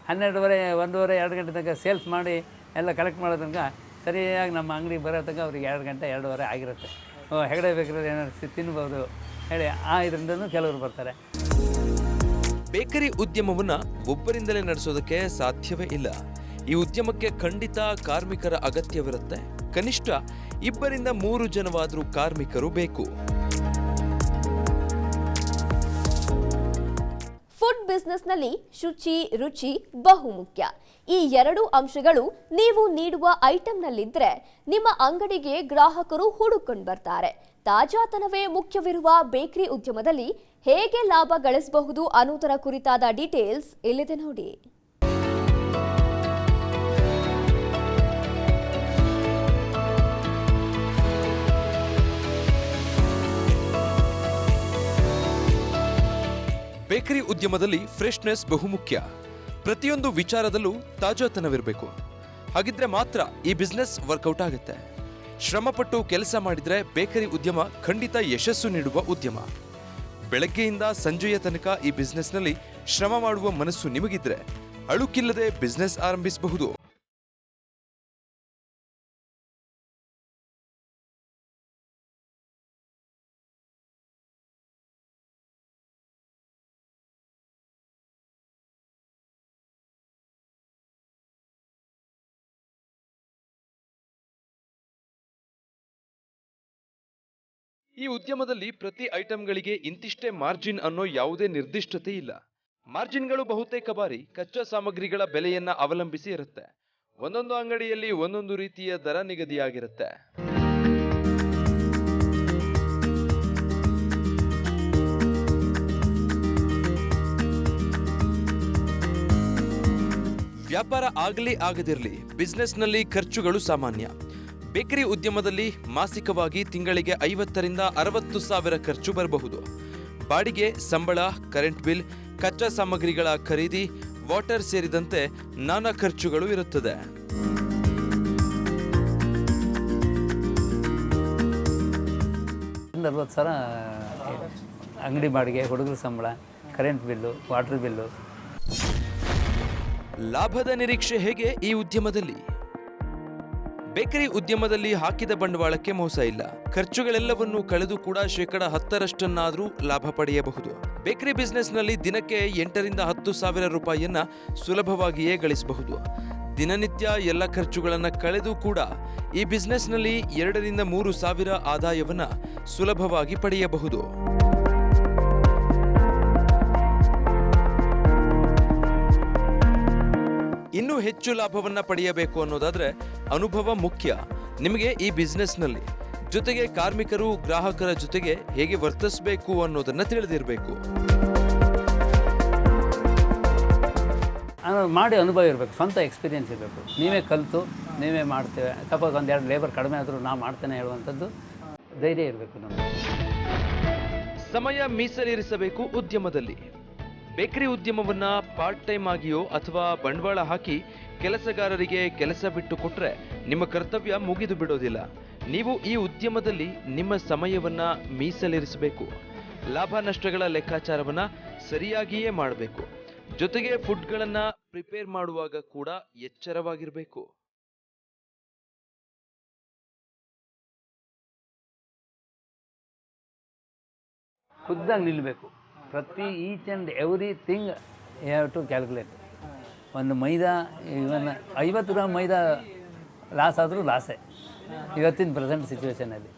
ಹನ್ನೆರಡುವರೆ, ಒಂದೂವರೆ, ಎರಡು ಗಂಟೆ ತನಕ ಸೇಲ್ಸ್ ಮಾಡಿ ಎಲ್ಲ ಕಲೆಕ್ಟ್ ಮಾಡೋ ತನಕ ಸರಿಯಾಗಿ ನಮ್ಮ ಅಂಗಡಿಗೆ ಬರೋ ತನಕ ಅವ್ರಿಗೆ ಎರಡು ಗಂಟೆ, ಎರಡೂವರೆ ಆಗಿರುತ್ತೆ. ಹೆಗಡೆ ಬೇಕರಿ ಏನಾದ್ರು ತಿನ್ಬೋದು. ಹೇಳಿ, ಆ ಇದರಿಂದನೂ ಕೆಲವರು ಬರ್ತಾರೆ. ಬೇಕರಿ ಉದ್ಯಮವನ್ನು ಒಬ್ಬರಿಂದಲೇ ನಡೆಸೋದಕ್ಕೆ ಸಾಧ್ಯವೇ ಇಲ್ಲ. ಈ ಉದ್ಯಮಕ್ಕೆ ಖಂಡಿತ ಕಾರ್ಮಿಕರ ಅಗತ್ಯವಿರುತ್ತೆ. ಕನಿಷ್ಠ ಇಬ್ಬರಿಂದ ಮೂರು ಜನವಾದರೂ ಕಾರ್ಮಿಕರು ಬೇಕು. ಫುಡ್ ಬಿಸ್ನೆಸ್ನಲ್ಲಿ ಶುಚಿ, ರುಚಿ ಬಹುಮುಖ್ಯ. ಈ ಎರಡು ಅಂಶಗಳು ನೀವು ನೀಡುವ ಐಟಂನಲ್ಲಿದ್ದರೆ ನಿಮ್ಮ ಅಂಗಡಿಗೆ ಗ್ರಾಹಕರು ಹುಡುಕೊಂಡು ಬರ್ತಾರೆ. ತಾಜಾತನವೇ ಮುಖ್ಯವಿರುವ ಬೇಕರಿ ಉದ್ಯಮದಲ್ಲಿ ಹೇಗೆ ಲಾಭ ಗಳಿಸಬಹುದು ಅನ್ನೋದರ ಕುರಿತಾದ ಡೀಟೇಲ್ಸ್ ಇಲ್ಲಿದೆ ನೋಡಿ. ಬೇಕರಿ ಉದ್ಯಮದಲ್ಲಿ ಫ್ರೆಶ್ನೆಸ್ ಬಹುಮುಖ್ಯ. ಪ್ರತಿಯೊಂದು ವಿಚಾರದಲ್ಲೂ ತಾಜಾತನವಿರಬೇಕು. ಹಾಗಿದ್ರೆ ಮಾತ್ರ ಈ ಬಿಸ್ನೆಸ್ ವರ್ಕೌಟ್ ಆಗುತ್ತೆ. ಶ್ರಮಪಟ್ಟು ಕೆಲಸ ಮಾಡಿದ್ರೆ ಬೇಕರಿ ಉದ್ಯಮ ಖಂಡಿತ ಯಶಸ್ಸು ನೀಡುವ ಉದ್ಯಮ. ಬೆಳಗ್ಗೆಯಿಂದ ಸಂಜೆಯ ತನಕ ಈ ಬಿಸ್ನೆಸ್ನಲ್ಲಿ ಶ್ರಮ ಮಾಡುವ ಮನಸ್ಸು ನಿಮಗಿದ್ರೆ, ಅಳುಕಿಲ್ಲದೆ ಬಿಸ್ನೆಸ್ ಆರಂಭಿಸಬಹುದು. ಈ ಉದ್ಯಮದಲ್ಲಿ ಪ್ರತಿ ಐಟಂಗಳಿಗೆ ಇಂತಿಷ್ಟೇ ಮಾರ್ಜಿನ್ ಅನ್ನೋ ಯಾವುದೇ ನಿರ್ದಿಷ್ಟತೆ ಇಲ್ಲ. ಮಾರ್ಜಿನ್ಗಳು ಬಹುತೇಕ ಬಾರಿ ಕಚ್ಚಾ ಸಾಮಗ್ರಿಗಳ ಬೆಲೆಯನ್ನ ಅವಲಂಬಿಸಿ ಇರುತ್ತೆ. ಒಂದೊಂದು ಅಂಗಡಿಯಲ್ಲಿ ಒಂದೊಂದು ರೀತಿಯ ದರ ನಿಗದಿಯಾಗಿರುತ್ತೆ. ವ್ಯಾಪಾರ ಆಗಲಿ ಆಗದಿರಲಿ ಬಿಸ್ನೆಸ್ನಲ್ಲಿ ಖರ್ಚುಗಳು ಸಾಮಾನ್ಯ. ಬೇಕರಿ ಉದ್ಯಮದಲ್ಲಿ ಮಾಸಿಕವಾಗಿ ತಿಂಗಳಿಗೆ ಐವತ್ತರಿಂದ ಅರವತ್ತು ಸಾವಿರ ಖರ್ಚು ಬರಬಹುದು. ಬಾಡಿಗೆ ಸಂಬಳ ಕರೆಂಟ್ ಬಿಲ್ ಕಚ್ಚಾ ಸಾಮಗ್ರಿಗಳ ಖರೀದಿ ವಾಟರ್ ಸೇರಿದಂತೆ ನಾನಾ ಖರ್ಚುಗಳು ಇರುತ್ತದೆ. ಅರವತ್ತು ಸಾವಿರ ಅಂಗಡಿ ಬಾಡಿಗೆ ಹುಡುಗರ ಸಂಬಳ ಕರೆಂಟ್ ಬಿಲ್ಲು ವಾಟರ್ ಬಿಲ್ಲು ಲಾಭದ ನಿರೀಕ್ಷೆ ಹೇಗೆ ಈ ಉದ್ಯಮದಲ್ಲಿ? ಬೇಕರಿ ಉದ್ಯಮದಲ್ಲಿ ಹಾಕಿದ ಬಂಡವಾಳಕ್ಕೆ ಮೋಸ ಇಲ್ಲ. ಖರ್ಚುಗಳೆಲ್ಲವನ್ನೂ ಕಳೆದು ಕೂಡ ಶೇಕಡ ಹತ್ತರಷ್ಟನ್ನಾದರೂ ಲಾಭ ಪಡೆಯಬಹುದು. ಬೇಕರಿ ಬಿಸ್ನೆಸ್ನಲ್ಲಿ ದಿನಕ್ಕೆ ಎಂಟರಿಂದ ಹತ್ತು ಸಾವಿರ ರೂಪಾಯಿಯನ್ನ ಸುಲಭವಾಗಿಯೇ ಗಳಿಸಬಹುದು. ದಿನನಿತ್ಯ ಎಲ್ಲ ಖರ್ಚುಗಳನ್ನು ಕಳೆದು ಕೂಡ ಈ ಬಿಸ್ನೆಸ್ನಲ್ಲಿ ಎರಡರಿಂದ ಮೂರು ಸಾವಿರ ಆದಾಯವನ್ನು ಸುಲಭವಾಗಿ ಪಡೆಯಬಹುದು. ಇನ್ನೂ ಹೆಚ್ಚು ಲಾಭವನ್ನು ಪಡೆಯಬೇಕು ಅನ್ನೋದಾದರೆ ಅನುಭವ ಮುಖ್ಯ. ನಿಮಗೆ ಈ ಬಿಸ್ನೆಸ್ನಲ್ಲಿ ಜೊತೆಗೆ ಕಾರ್ಮಿಕರು ಗ್ರಾಹಕರ ಜೊತೆಗೆ ಹೇಗೆ ವರ್ತಿಸಬೇಕು ಅನ್ನೋದನ್ನು ತಿಳಿದಿರಬೇಕು. ಮಾಡಿ ಅನುಭವ ಇರಬೇಕು ಸ್ವಂತ ಎಕ್ಸ್ಪೀರಿಯೆನ್ಸ್ ಇರಬೇಕು. ನೀವೇ ಕಲಿತು ನೀವೇ ಮಾಡ್ತೇವೆ. ಸಪೋಸ್ ಎರಡು ಲೇಬರ್ ಕಡಿಮೆ ಆದರೂ ನಾ ಮಾಡ್ತೇನೆ ಹೇಳುವಂಥದ್ದು ಧೈರ್ಯ ಇರಬೇಕು ನಮಗೆ. ಸಮಯ ಮೀಸಲಿರಿಸಬೇಕು ಉದ್ಯಮದಲ್ಲಿ. ಬೇಕರಿ ಉದ್ಯಮವನ್ನ ಪಾರ್ಟ್ ಟೈಮ್ ಆಗಿಯೋ ಅಥವಾ ಬಂಡವಾಳ ಹಾಕಿ ಕೆಲಸಗಾರರಿಗೆ ಕೆಲಸ ಬಿಟ್ಟು ಕೊಟ್ಟರೆ ನಿಮ್ಮ ಕರ್ತವ್ಯ ಮುಗಿದು ಬಿಡೋದಿಲ್ಲ. ನೀವು ಈ ಉದ್ಯಮದಲ್ಲಿ ನಿಮ್ಮ ಸಮಯವನ್ನ ಮೀಸಲಿರಿಸಬೇಕು. ಲಾಭ ನಷ್ಟಗಳ ಲೆಕ್ಕಾಚಾರವನ್ನ ಸರಿಯಾಗಿಯೇ ಮಾಡಬೇಕು. ಜೊತೆಗೆ ಫುಡ್ಗಳನ್ನು ಪ್ರಿಪೇರ್ ಮಾಡುವಾಗ ಕೂಡ ಎಚ್ಚರವಾಗಿರಬೇಕು. ಖುದ್ದಾಗಿ ನಿಲ್ಲಬೇಕು ಪ್ರತಿ each and everything have to calculate ಒಂದು ಮೈದಾ ಇವನ್ ಐವತ್ತು ಗ್ರಾಮ್ ಮೈದಾ ಲಾಸ್ ಆದರೂ ಲಾಸೇ ಇವತ್ತಿನ ಪ್ರೆಸೆಂಟ್ ಸಿಚುವೇಷನಲ್ಲಿ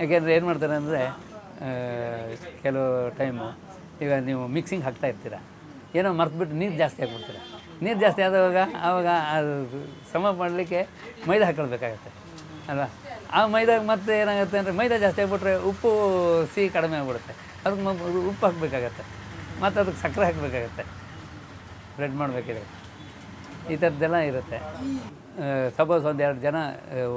ಯಾಕೆಂದರೆ ಏನು ಮಾಡ್ತಾರೆ ಅಂದರೆ ಕೆಲವು ಟೈಮು ಈಗ ನೀವು ಮಿಕ್ಸಿಂಗ್ ಹಾಕ್ತಾ ಇರ್ತೀರ. ಏನೋ ಮರ್ತ್ಬಿಟ್ಟು ನೀರು ಜಾಸ್ತಿ ಹಾಕ್ಬಿಡ್ತೀರ. ನೀರು ಜಾಸ್ತಿ ಆದಾಗ ಆವಾಗ ಅದು ಸಮ ಮಾಡಲಿಕ್ಕೆ ಮೈದಾ ಹಾಕೊಳ್ಬೇಕಾಗತ್ತೆ. ಅಲ್ವಾ ಆ ಮೈದಾಗ ಮತ್ತೆ ಏನಾಗುತ್ತೆ ಅಂದರೆ ಮೈದಾ ಜಾಸ್ತಿ ಆಗಿಬಿಟ್ರೆ ಉಪ್ಪು ಸಿಹಿ ಕಡಿಮೆ ಆಗಿಬಿಡುತ್ತೆ. ಅದಕ್ಕೆ ಉಪ್ಪು ಹಾಕಬೇಕಾಗತ್ತೆ. ಮತ್ತು ಅದಕ್ಕೆ ಸಕ್ಕರೆ ಹಾಕಬೇಕಾಗತ್ತೆ. ಬ್ರೆಡ್ ಮಾಡಬೇಕಿದೆ ಈ ಥರದ್ದೆಲ್ಲ ಇರುತ್ತೆ. ಸಪೋಸ್ ಒಂದು ಎರಡು ಜನ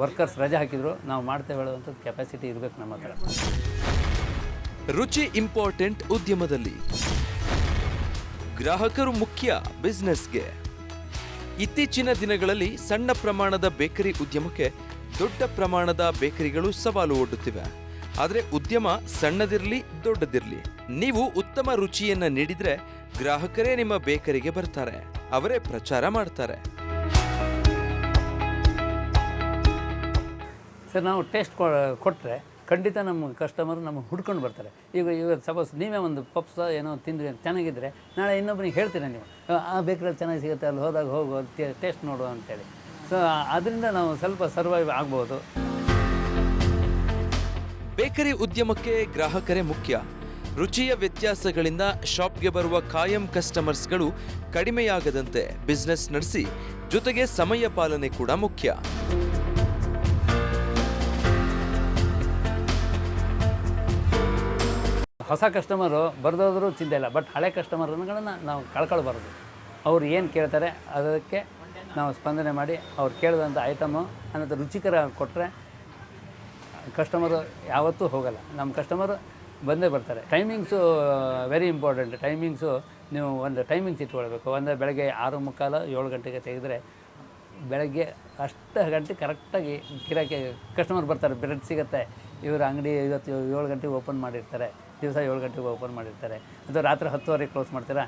ವರ್ಕರ್ಸ್ ರಜೆ ಹಾಕಿದ್ರು, ನಾವು ಮಾಡ್ತೇವೆ ಹೇಳುವಂಥದ್ದು ಕೆಪಾಸಿಟಿ ಇರಬೇಕು ನಮ್ಮ ಹತ್ರ. ರುಚಿ ಇಂಪಾರ್ಟೆಂಟ್ ಉದ್ಯಮದಲ್ಲಿ. ಗ್ರಾಹಕರು ಮುಖ್ಯ ಬಿಸ್ನೆಸ್ಗೆ ಇತ್ತೀಚಿನ ದಿನಗಳಲ್ಲಿ ಸಣ್ಣ ಪ್ರಮಾಣದ ಬೇಕರಿ ಉದ್ಯಮಕ್ಕೆ ದೊಡ್ಡ ಪ್ರಮಾಣದ ಬೇಕರಿಗಳು ಸವಾಲು ಒಡ್ಡುತ್ತಿವೆ. ಆದರೆ ಉದ್ಯಮ ಸಣ್ಣದಿರಲಿ ದೊಡ್ಡದಿರಲಿ. ನೀವು ಉತ್ತಮ ರುಚಿಯನ್ನು ನೀಡಿದರೆ ಗ್ರಾಹಕರೇ ನಿಮ್ಮ ಬೇಕರಿಗೆ ಬರ್ತಾರೆ. ಅವರೇ ಪ್ರಚಾರ ಮಾಡ್ತಾರೆ. ಸರ್ ನಾವು ಟೇಸ್ಟ್ ಕೊಟ್ಟರೆ ಖಂಡಿತ ನಮ್ಮ ಕಸ್ಟಮರ್ ನಮಗೆ ಹುಡ್ಕೊಂಡು ಬರ್ತಾರೆ. ಈಗ ಈಗ ಸಪೋಸ್ ನೀವೇ ಒಂದು ಪಪ್ಸ ಏನೋ ಅಂತ ಚೆನ್ನಾಗಿದ್ದರೆ ನಾಳೆ ಇನ್ನೊಬ್ಬನಿಗೆ ಹೇಳ್ತೀರ ನೀವು ಆ, ಬೇಕರಿಯಲ್ಲಿ ಚೆನ್ನಾಗಿ ಸಿಗುತ್ತೆ ಅಲ್ಲಿ ಹೋದಾಗ ಹೋಗು ಟೇಸ್ಟ್ ನೋಡು ಅಂತೇಳಿ. ಸೊ ಅದರಿಂದ ನಾವು ಸ್ವಲ್ಪ ಸರ್ವೈವ್ ಆಗ್ಬೋದು. ಬೇಕರಿ ಉದ್ಯಮಕ್ಕೆ ಗ್ರಾಹಕರೇ ಮುಖ್ಯ. ರುಚಿಯ ವ್ಯತ್ಯಾಸಗಳಿಂದ ಶಾಪ್ಗೆ ಬರುವ ಕಾಯಂ ಕಸ್ಟಮರ್ಸ್ಗಳು ಕಡಿಮೆಯಾಗದಂತೆ ಬಿಸ್ನೆಸ್ ನಡೆಸಿ ಜೊತೆಗೆ ಸಮಯ ಪಾಲನೆ ಕೂಡ ಮುಖ್ಯ. ಹೊಸ ಕಸ್ಟಮರು ಬರೆದೋದ್ರೂ ಚಿಂತೆ ಇಲ್ಲ ಬಟ್ ಹಳೆ ಕಸ್ಟಮರ್ಗಳನ್ನು ನಾವು ಕಳ್ಕೊಳ್ಬಾರ್ದು. ಅವ್ರು ಏನು ಕೇಳ್ತಾರೆ ಅದಕ್ಕೆ ನಾವು ಸ್ಪಂದನೆ ಮಾಡಿ ಅವ್ರು ಕೇಳಿದಂಥ ಐಟಮು ಅನ್ನೋದು ರುಚಿಕರ ಕೊಟ್ಟರೆ ಕಸ್ಟಮರು ಯಾವತ್ತೂ ಹೋಗಲ್ಲ. ನಮ್ಮ ಕಸ್ಟಮರು ಬಂದೇ ಬರ್ತಾರೆ. ಟೈಮಿಂಗ್ಸು ವೆರಿ ಇಂಪಾರ್ಟೆಂಟ್ ಟೈಮಿಂಗ್ಸು ನೀವು ಒಂದು ಟೈಮಿಂಗ್ಸ್ ಇಟ್ಕೊಳ್ಬೇಕು. ಒಂದು ಬೆಳಗ್ಗೆ ಆರು ಮುಕ್ಕಾಲು ಏಳು ಗಂಟೆಗೆ ತೆಗೆದರೆ ಬೆಳಗ್ಗೆ ಅಷ್ಟು ಗಂಟೆ ಕರೆಕ್ಟಾಗಿ ಗಿರಾಕಿ ಕಸ್ಟಮರ್ ಬರ್ತಾರೆ. ಬ್ರೆಡ್ ಸಿಗುತ್ತೆ. ಇವರು ಅಂಗಡಿ ಇವತ್ತು ಏಳು ಗಂಟೆಗೆ ಓಪನ್ ಮಾಡಿರ್ತಾರೆ. ದಿವಸ ಏಳು ಗಂಟೆಗೆ ಓಪನ್ ಮಾಡಿರ್ತಾರೆ. ಅದು ರಾತ್ರಿ ಹತ್ತುವರೆಗೆ ಕ್ಲೋಸ್ ಮಾಡ್ತೀರಾ?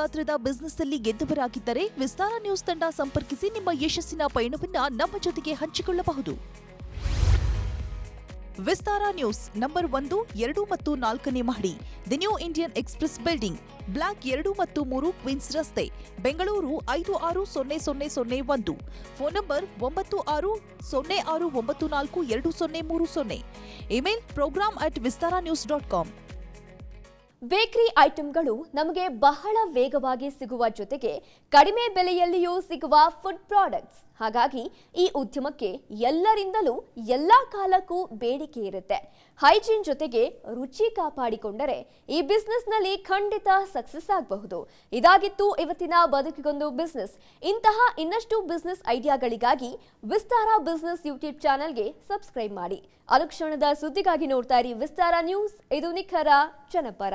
ಗಾತ್ರದ ಬಿಸ್ನೆಸ್ ಅಲ್ಲಿ ಗೆದ್ದವರಾಗಿದ್ದರೆ ವಿಸ್ತಾರ ನ್ಯೂಸ್ ತಂಡ ಸಂಪರ್ಕಿಸಿ ನಿಮ್ಮ ಯಶಸ್ಸಿನ ಪಯಣವನ್ನ ನಮ್ಮ ಜೊತೆಗೆ ಹಂಚಿಕೊಳ್ಳಬಹುದು. ವಿಸ್ತಾರ ನ್ಯೂಸ್ ನಂಬರ್ ಒಂದು, ಎರಡು ಮತ್ತು ನಾಲ್ಕನೇ ಮಹಡಿ, the New Indian Express building, block ಎರಡು ಮತ್ತು ಮೂರು ಕ್ವೀನ್ಸ್ ರಸ್ತೆ, ಬೆಂಗಳೂರು ಐದು ಆರು ಸೊನ್ನೆ ಸೊನ್ನೆ ಸೊನ್ನೆ ಒಂದು, ಫೋನ್ ನಂಬರ್ ಒಂಬತ್ತು ಆರು ಸೊನ್ನೆ ಆರು ಒಂಬತ್ತು ನಾಲ್ಕು ಎರಡು ಸೊನ್ನೆ ಮೂರು ಸೊನ್ನೆ, email program at Vistara news dot com bakery ಐಟಂಗಳು ನಮಗೆ ಬಹಳ ವೇಗವಾಗಿ ಸಿಗುವ ಜೊತೆಗೆ ಕಡಿಮೆ ಬೆಲೆಯಲ್ಲಿಯೂ ಸಿಗುವ ಫುಡ್ ಪ್ರಾಡಕ್ಟ್ಸ್ ಹಾಗಾಗಿ ಈ ಉದ್ಯಮಕ್ಕೆ ಎಲ್ಲರಿಂದಲೂ ಎಲ್ಲ ಕಾಲಕ್ಕೂ ಬೇಡಿಕೆ ಇರುತ್ತೆ. ಹೈಜೀನ್ ಜೊತೆಗೆ ರುಚಿ ಕಾಪಾಡಿಕೊಂಡರೆ ಈ ಬಿಸ್ನೆಸ್ನಲ್ಲಿ ಖಂಡಿತ ಸಕ್ಸಸ್ ಆಗಬಹುದು. ಇದಾಗಿತ್ತು ಇವತ್ತಿನ ಬದುಕಿಗೊಂದು ಬಿಸ್ನೆಸ್. ಇಂತಹ ಇನ್ನಷ್ಟು ಬಿಸ್ನೆಸ್ ಐಡಿಯಾಗಳಿಗಾಗಿ ವಿಸ್ತಾರ ಬಿಸ್ನೆಸ್ ಯೂಟ್ಯೂಬ್ ಚಾನೆಲ್ಗೆ ಸಬ್ಸ್ಕ್ರೈಬ್ ಮಾಡಿ. ಅನುಕ್ಷಣದ ಸುದ್ದಿಗಾಗಿ ನೋಡ್ತಾ ಇರಿ ವಿಸ್ತಾರ ನ್ಯೂಸ್. ಇದು ನಿಖರ ಜನಪರ.